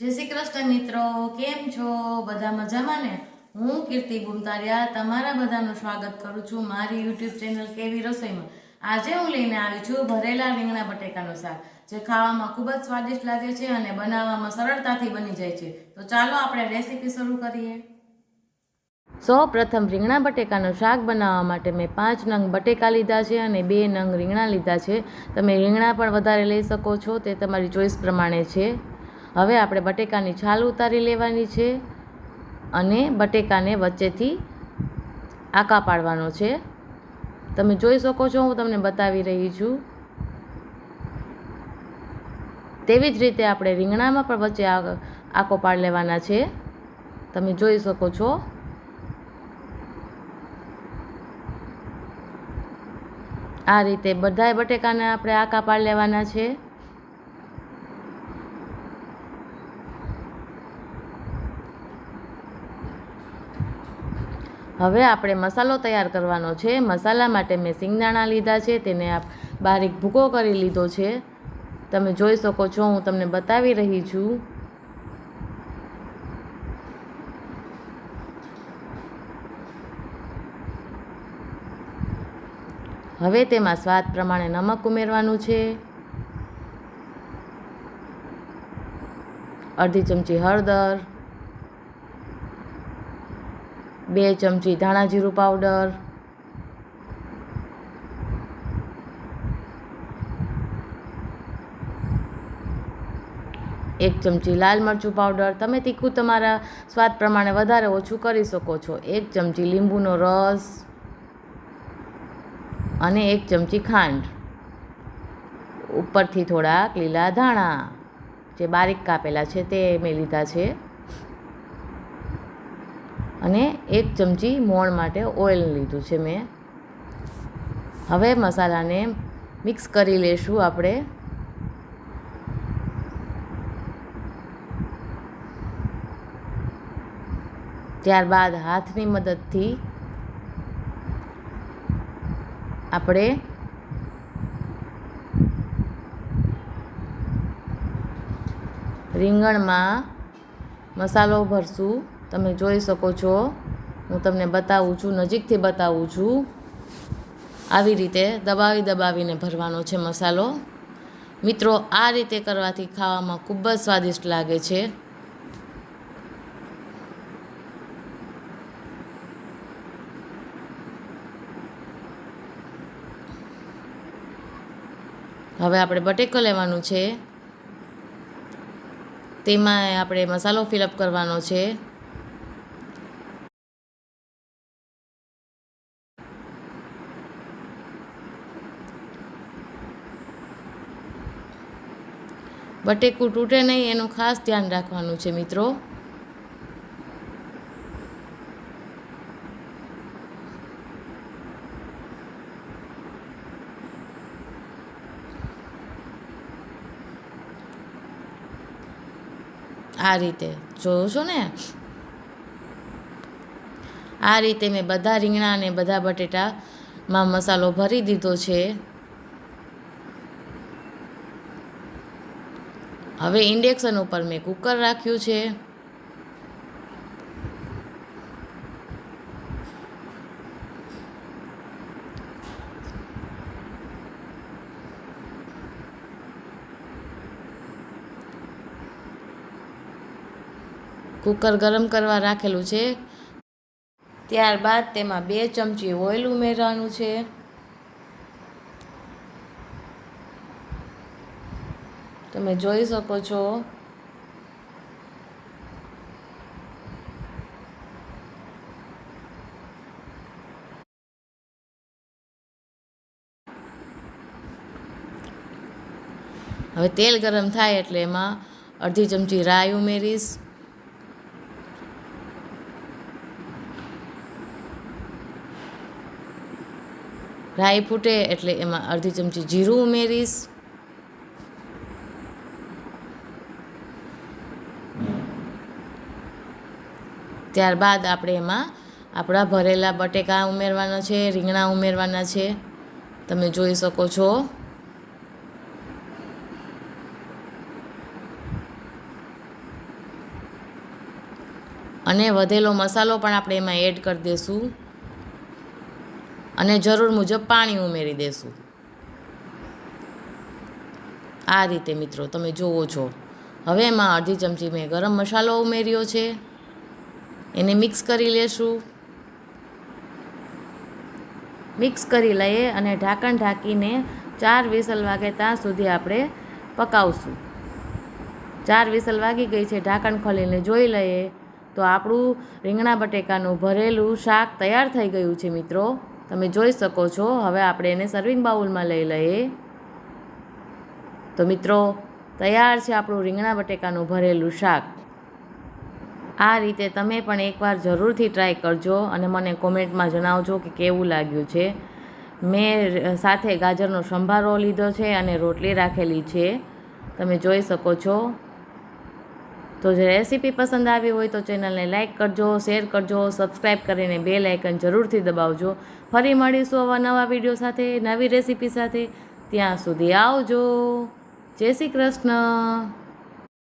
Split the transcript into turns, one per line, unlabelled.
જય શ્રી કૃષ્ણ મિત્રો, કેમ છો? બધા મજામાં ને? હું કીર્તિ ગુમતારિયા તમારા બધાનું સ્વાગત કરું છું મારી યુટ્યુબ ચેનલ કેવી રસોઈમાં. આજે હું લઈને આવી છું ભરેલા રીંગણા બટેકાનું શાક, જે ખાવામાં ખૂબ જ સ્વાદિષ્ટ લાગે છે અને બનાવવામાં સરળતાથી બની જાય છે. તો ચાલો આપણે રેસીપી શરૂ કરીએ. સૌ પ્રથમ રીંગણા બટેકાનું શાક બનાવવા માટે મેં પાંચ નંગ બટેકા લીધા છે અને બે નંગ રીંગણા લીધા છે. તમે રીંગણા પણ વધારે લઈ શકો છો, તે તમારી ચોઈસ પ્રમાણે છે. હવે આપણે બટેકાની છાલ ઉતારી લેવાની છે અને બટેકાને વચ્ચેથી આકા પાડવાનો છે. તમે જોઈ શકો છો, હું તમને બતાવી રહી છું. તેવી જ રીતે આપણે રીંગણામાં પણ વચ્ચે આકો પાડ લેવાના છે. તમે જોઈ શકો છો. આ રીતે બધાય બટેકાને આપણે આકા પાડ લેવાના છે. હવે આપણે મસાલો તૈયાર કરવાનો છે. મસાલા માટે મેં સિંગદાણા લીધા છે, તેને આપ બારીક ભૂકો કરી લીધો છે. તમે જોઈ શકો છો, હું તમને બતાવી રહી છું. હવે તેમાં સ્વાદ પ્રમાણે નમક ઉમેરવાનું છે. અડધી ચમચી હળદર. બે ચમચી ધાણા જીરું પાવડર. એક ચમચી લાલ મરચું પાવડર. તમે તીખું તમારા સ્વાદ પ્રમાણે વધારે ઓછું કરી શકો છો. એક ચમચી લીંબુનો રસ અને એક ચમચી ખાંડ. ઉપરથી થોડાક લીલા ધાણા. જે બારીક કાપેલા છે તે મેં લીધા છે. અને એક ચમચી મોણ માટે ઓઇલ લીધું છે મેં. હવે મસાલાને મિક્સ કરી લેશું આપણે. ત્યારબાદ હાથની મદદથી આપણે રીંગણમાં મસાલો ભરશું. તમે જોઈ શકો છો. હું તમને બતાવું છું, નજીકથી બતાવું છું. આવી રીતે દબાવી દબાવીને ભરવાનો છે મસાલો. મિત્રો, આ રીતે કરવાથી ખાવામાં ખૂબ જ સ્વાદિષ્ટ લાગે છે. હવે આપણે બટેકો લેવાનું છે. તેમાં આપણે મસાલો ફિલઅપ કરવાનો છે. બટેકું તૂટે નહીં, એનું ખાસ ધ્યાન રાખવાનું છે મિત્રો. આ રીતે જોયું છો ને? આ રીતે મેં બધા રીંગણા અને બધા બટેટામાં મસાલો ભરી દીધો છે. હવે ઇન્ડેક્શન ઉપર મેં કુકર રાખ્યું છે. કુકર ગરમ કરવા રાખેલું છે. ત્યારબાદ તેમાં બે ચમચી ઓઇલ ઉમેરવાનું છે. તમે જોઈ શકો છો. હવે તેલ ગરમ થાય એટલે એમાં અડધી ચમચી રાઈ ઉમેરીશ. રાઈ ફૂટે એટલે એમાં અડધી ચમચી જીરું ઉમેરીશ. ત્યારબાદ આપણે એમાં આપણા ભરેલા બટેકા ઉમેરવાના છે, રીંગણા ઉમેરવાના છે. તમે જોઈ શકો છો. અને વધેલો મસાલો પણ આપણે એમાં એડ કરી દઈશું અને જરૂર મુજબ પાણી ઉમેરી દઈશું આ રીતે મિત્રો તમે જુઓ છો. હવે એમાં અડધી ચમચી મેં ગરમ મસાલો ઉમેર્યો છે. એને મિક્સ કરી લેશું. મિક્સ કરી લઈએ અને ઢાંકણ ઢાંકીને ચાર વિસલ વાગે ત્યાં સુધી આપણે પકાવશું. ચાર વિસલ વાગી ગઈ છે, ઢાંકણ ખોલીને જોઈ લઈએ. તો આપણું રીંગણા બટેકાનું ભરેલું શાક તૈયાર થઈ ગયું છે મિત્રો. તમે જોઈ શકો છો, હવે આપણે એને સર્વિંગ બાઉલમાં લઈ લઈએ. તો મિત્રો, તૈયાર છે આપણું રીંગણા બટેકાનું ભરેલું શાક. આ રીતે તમે પણ એકવાર જરૂરથી ટ્રાય કરજો અને મને કોમેન્ટમાં જણાવજો કે કેવું લાગ્યું છે. મેં સાથે ગાજરનો સંભારો લીધો છે અને રોટલી રાખેલી છે. તમે જોઈ શકો છો. તો જે રેસીપી પસંદ આવી હોય તો ચેનલને લાઇક કરજો શેર કરજો સબસ્ક્રાઈબ કરીને બે લાઇકન જરૂરથી દબાવજો. ફરી મળીશું આવા નવા વીડિયો સાથે, નવી રેસીપી સાથે. ત્યાં સુધી આવજો. જય શ્રી કૃષ્ણ.